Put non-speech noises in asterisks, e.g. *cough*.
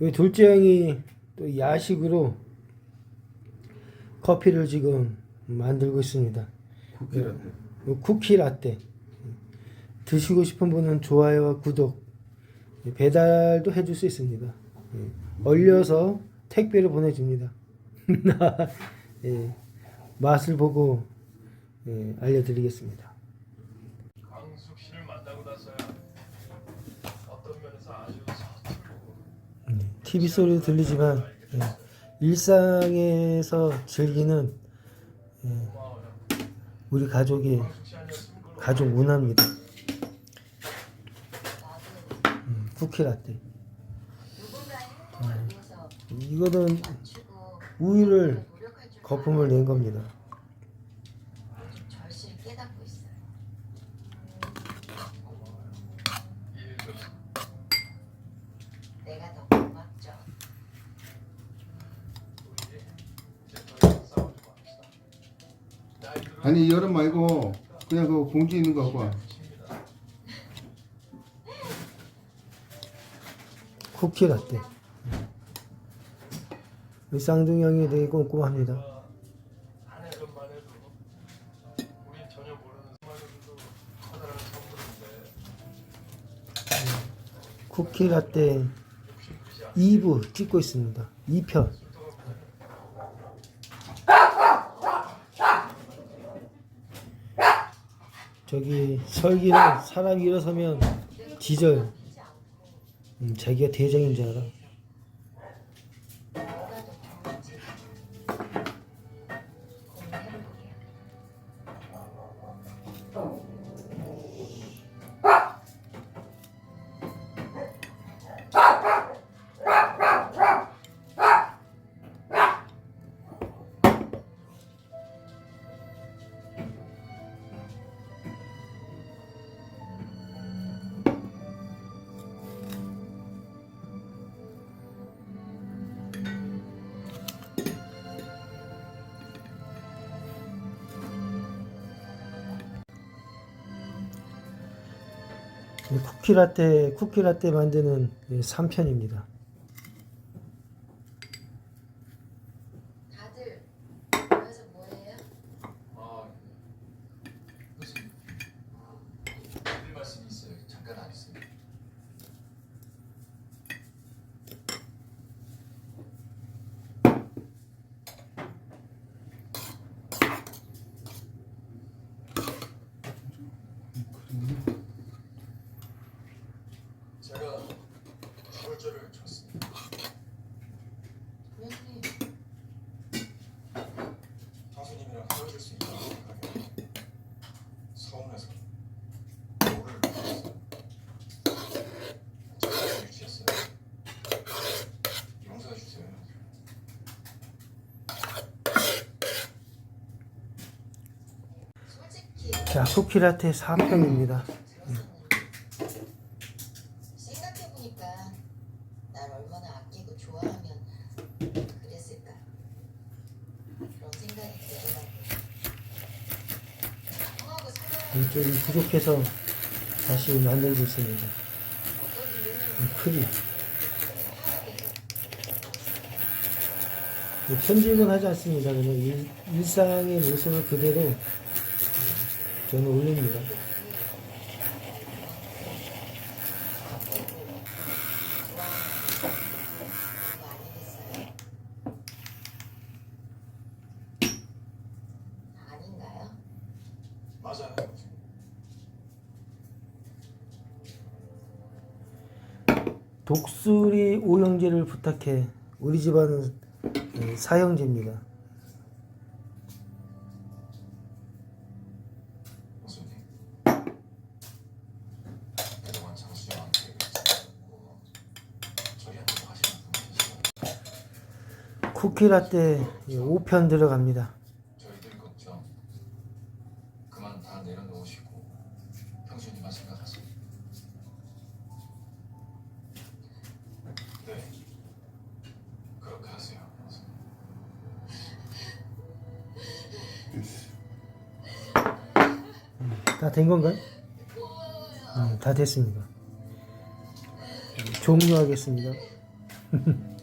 우리 둘째 형이 또 야식으로 커피를 지금 만들고 있습니다. 쿠키 라떼. 요 쿠키 라떼. 드시고 싶은 분은 좋아요와 구독, 배달도 해줄 수 있습니다. 예. 얼려서 택배로 보내줍니다. *laughs* 예. 맛을 보고 예, 알려드리겠습니다. 강숙 씨를 만나고 나서야 어떤 면에서 아주 서툴고 TV 소리 들리지만 예, 일상에서 즐기는 예. 우리 그걸 가족 문화입니다. 음, 쿠키 라떼. 위해서 이거는 우유를 거품을 낸 겁니다. 깨닫고 있어요. 이해해줘서 내가 더 고맙죠. 우리 이제 더 이상 싸우지 맙시다. 나이 들어 아니 여름 말고 그냥 그 공기 있는 거 갖고 와. 쿠키 라떼. 우리 쌍둥이 형이 되게 꼼꼼합니다. 쿠키 라떼 욕심 부리지 않고 2부 찍고 있습니다. 2편. 저기 설기는 사람이 일어서면 지져요. 음, 자기가 대장인 줄 알아. 쿠키 라떼, 쿠키 라떼 만드는 3편입니다. 다들 모여서 뭐해요? 아, 무슨 드릴 말씀이 있어요. 잠깐 안 있어요. 제가 혈절을 쳤습니다. 부모님 장수님이랑 헤어질 수 있다고 생각해. 서운해서 오를 눌렀어요. 제가 유치했어요. 용서해 주세요. 솔직히 자, 쿠키 라떼 3편입니다. 들었었는데 생각해보니까 날 얼마나 아끼고 좋아하면 그랬을까 그런 생각이 들더라고요 형하고 좀 부족해서 다시 만들고 있습니다. 어떤 이 크기. 이 편집은 하지 않습니다. 그냥 일, 일상의 모습을 그대로 저는 올립니다. 그거 아니겠어요? 아닌가요? 맞아요. 독수리 오형제를 부탁해. 우리 집안은 예, 사형제입니다. 교수님. 그동안 장수님한테 잘했고 저희한테도 하시는 분이시죠. 쿠키 라떼 5편 들어갑니다. 네, 그렇게 하세요. 다 된 건가요? 음, 다 됐습니다. 종료하겠습니다. *laughs*